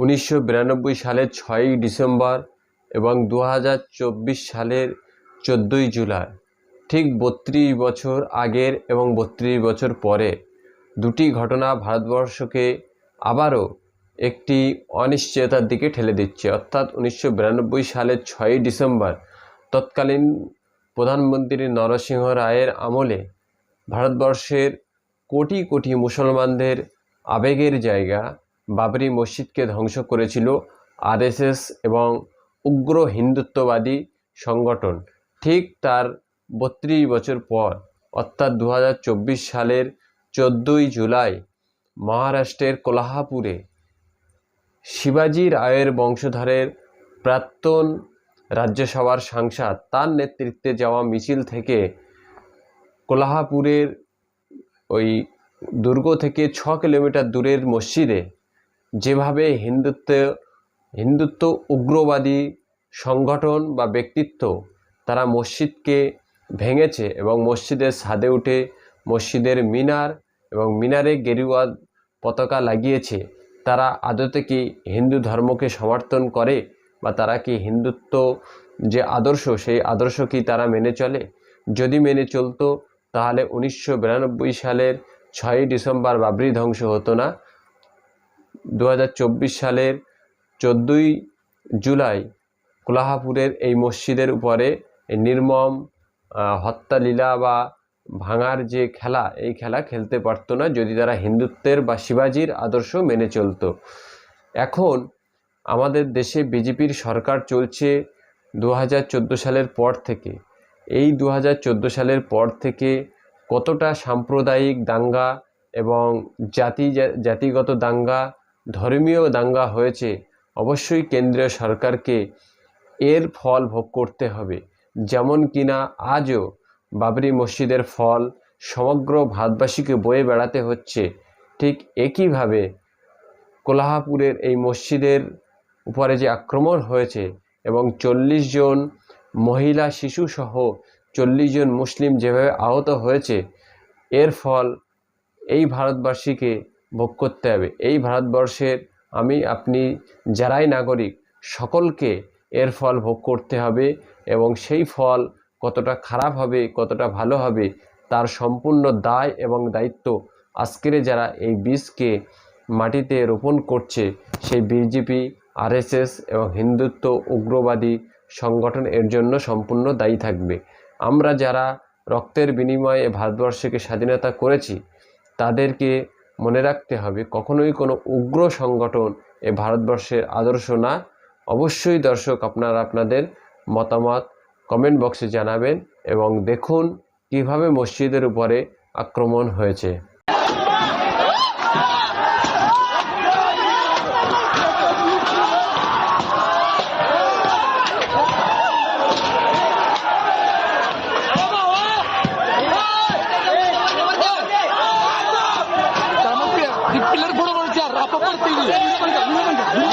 উনিশশো বিরানব্বই সালের ছয়ই ডিসেম্বর এবং দু হাজার চব্বিশ সালের চোদ্দোই জুলাই, ঠিক বত্রিশ বছর আগের এবং বত্রিশ বছর পরে দুটি ঘটনা ভারতবর্ষকে আবারও একটি অনিশ্চয়তার দিকে ঠেলে দিচ্ছে। অর্থাৎ উনিশশো বিরানব্বই সালের ছয়ই ডিসেম্বর তৎকালীন প্রধানমন্ত্রী নরসিংহ রায়ের আমলে ভারতবর্ষের কোটি কোটি মুসলমানদের আবেগের জায়গা বাবরি মসজিদকে ধ্বংস করেছিল আরএসএস এবং উগ্র হিন্দুত্ববাদী সংগঠন। ঠিক তার বত্রিশ বছর পর, অর্থাৎ দু হাজার চব্বিশ সালের চোদ্দোই জুলাই, মহারাষ্ট্রের কোলাহাপুরে শিবাজি রায়ের বংশধরের প্রাক্তন রাজ্যসভার সাংসদ তার নেতৃত্বে যাওয়া মিছিল থেকে কোলাহাপুরের ওই দুর্গ থেকে ছ কিলোমিটার দূরের মসজিদে যেভাবে হিন্দুত্ব হিন্দুত্ব উগ্রবাদী সংগঠন বা ব্যক্তিত্ব তারা মসজিদকে ভেঙেছে এবং মসজিদের ছাদে উঠে মসজিদের মিনার এবং মিনারে গেরুয়া পতাকা লাগিয়েছে, তারা আদতে কি হিন্দু ধর্মকে সমর্থন করে বা তারা কি হিন্দুত্ব যে আদর্শ, সেই আদর্শ কি তারা মেনে চলে? যদি মেনে চলতো, তাহলে উনিশশো বিরানব্বই সালের ছয়ই ডিসেম্বর বাবরি ধ্বংস হতো না। দু হাজার চব্বিশ সালের চোদ্দোই জুলাই কোলাহাপুরের এই মসজিদের উপরে নির্মম হত্যালীলা বা ভাঙার যে খেলা, এই খেলা খেলতে পারতো না, যদি তারা হিন্দুত্বের বা শিবাজির আদর্শ মেনে চলতো। এখন আমাদের দেশে বিজেপির সরকার চলছে দু হাজার চোদ্দ সালের পর থেকে। এই দু হাজার চোদ্দ সালের পর থেকে কতটা সাম্প্রদায়িক দাঙ্গা এবং জাতি, জাতিগত দাঙ্গা ধর্মীয় দাঙ্গা হয়েছে, অবশ্যই কেন্দ্রীয় সরকারকে এর ফল ভোগ করতে হবে। যেমন কিনা আজও বাবরি মসজিদের ফল সমগ্র ভারতবাসীকে বয়ে বেড়াতে হচ্ছে, ঠিক একইভাবে কোলাহাপুরের এই মসজিদের উপরে যে আক্রমণ হয়েছে এবং চল্লিশ জন মহিলা, শিশুসহ চল্লিশ জন মুসলিম যেভাবে আহত হয়েছে, এর ফল এই ভারতবাসীকে ভোগ করতে হবে। এই ভারতবর্ষের আমি, আপনি যারাই নাগরিক, সকলকে এর ফল ভোগ করতে হবে এবং সেই ফল কতটা খারাপ হবে, কতটা ভালো হবে, তার সম্পূর্ণ দায় এবং দায়িত্ব আজকের যারা এই বীজকে মাটিতে রোপণ করছে, সেই বিজেপি আরএসএস এবং হিন্দুত্ব, উগ্রবাদী সংগঠন এর জন্য সম্পূর্ণ দায়ী থাকবে। আমরা যারা রক্তের বিনিময়ে ভারতবর্ষকে স্বাধীনতা করেছি, তাদেরকে মনে রাখতে হবে, কখনোই কোনো উগ্র সংগঠন এ ভারতবর্ষের আদর্শ না। অবশ্যই দর্শক, আপনারা আপনাদের মতামত কমেন্ট বক্সে জানাবেন এবং দেখুন কীভাবে মসজিদের উপরে আক্রমণ হয়েছে। とこっていう。